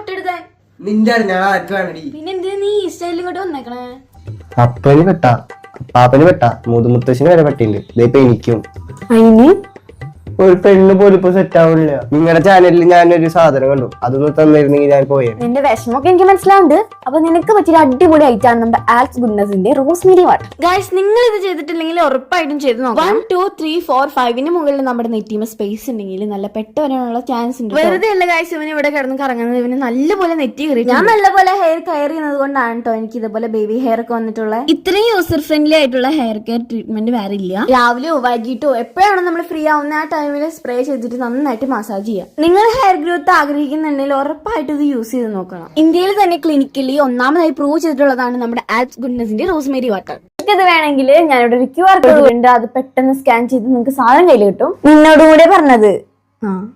കൊട്ടെടുത്താൻ നിന്റെ ഞാൻ ആർക്കാണടി പിന്നെ എന്തിനാ നീ ഈ സ്റ്റൈലിൽ വരെ പെട്ടിണ്ട് ഇതിപ്പോ എനിക്കും. ഒരു പെണ്ണ് പോലും ഇപ്പൊ സെറ്റ് ആവുന്നില്ല നിങ്ങളുടെ ചാനലിൽ ഞാനൊരു സാധനം കണ്ടു. അതൊന്ന് തന്നിരുന്നെങ്കിൽ ഞാൻ പോയേ നിന്റെ വിഷമൊക്കെ എനിക്ക് മനസ്സിലാവുണ്ട്. അപ്പൊ നിനക്ക് പറ്റിയ അടിപൊളി ആയിട്ടാണ് നമ്മുടെ ആൽസ് ഗുഡ്നസിന്റെ റോസ്മേരി വാട്ടർ ഗൈസ് നിങ്ങൾ ഇത് ചെയ്തിട്ടില്ലെങ്കിൽ ഉറപ്പായിട്ടും ചെയ്ത് നോക്കാം വൺ ടു ത്രീ ഫോർ ഫൈവിന് മുകളിൽ നമ്മുടെ നെറ്റിമ സ്പേസ് ഉണ്ടെങ്കിൽ നല്ല പെട്ട വരാനുള്ള ചാൻസ് ഉണ്ട് വെറുതെ അല്ല ഗൈസ് ഇവന് ഇവിടെ കിടന്ന് കറങ്ങുന്നത്. ഇവന് നല്ലപോലെ നെറ്റി കയറി ഞാൻ നല്ലപോലെ ഹെയർ കെയർ ചെയ്യുന്നത് കൊണ്ടാണ് കേട്ടോ എനിക്ക് ഇതുപോലെ ബേബി ഹെയർ ഒക്കെ വന്നിട്ടുള്ളത് ഇത്രയും യൂസർ ഫ്രണ്ട്ലി ആയിട്ടുള്ള ഹെയർ കെയർ ട്രീറ്റ്മെന്റ് വേറെ ഇല്ല രാവിലെയോ വൈകിട്ടോ എപ്പോഴാണ് നമ്മൾ ഫ്രീ ആവുന്ന ആ ടൈമിൽ സ്പ്രേ ചെയ്തിട്ട് നന്നായിട്ട് മസാജ് ചെയ്യാം. നിങ്ങൾ ഹെയർ ഗ്രോത്ത് ആഗ്രഹിക്കുന്നുണ്ടെങ്കിൽ ഉറപ്പായിട്ട് ഇത് യൂസ് ചെയ്ത് നോക്കണം. ഇന്ത്യയിൽ തന്നെ ക്ലിനിക്കലി ഒന്നാമതായി പ്രൂവ് ചെയ്തിട്ടുള്ളതാണ് നമ്മുടെ ആപ്സ് ഗുഡ്നസിന്റെ റോസ്മേരി വാട്ടർ ഇത് വേണമെങ്കിൽ ഞാനിവിടെ ഒരു ക്യു ആർ കോഡ് ഉണ്ട്. അത് പെട്ടെന്ന് സ്കാൻ ചെയ്ത് നിങ്ങൾക്ക് സാധനം കയ്യിൽ കിട്ടും. നിന്നോടും കൂടെ പറഞ്ഞത്. ആ.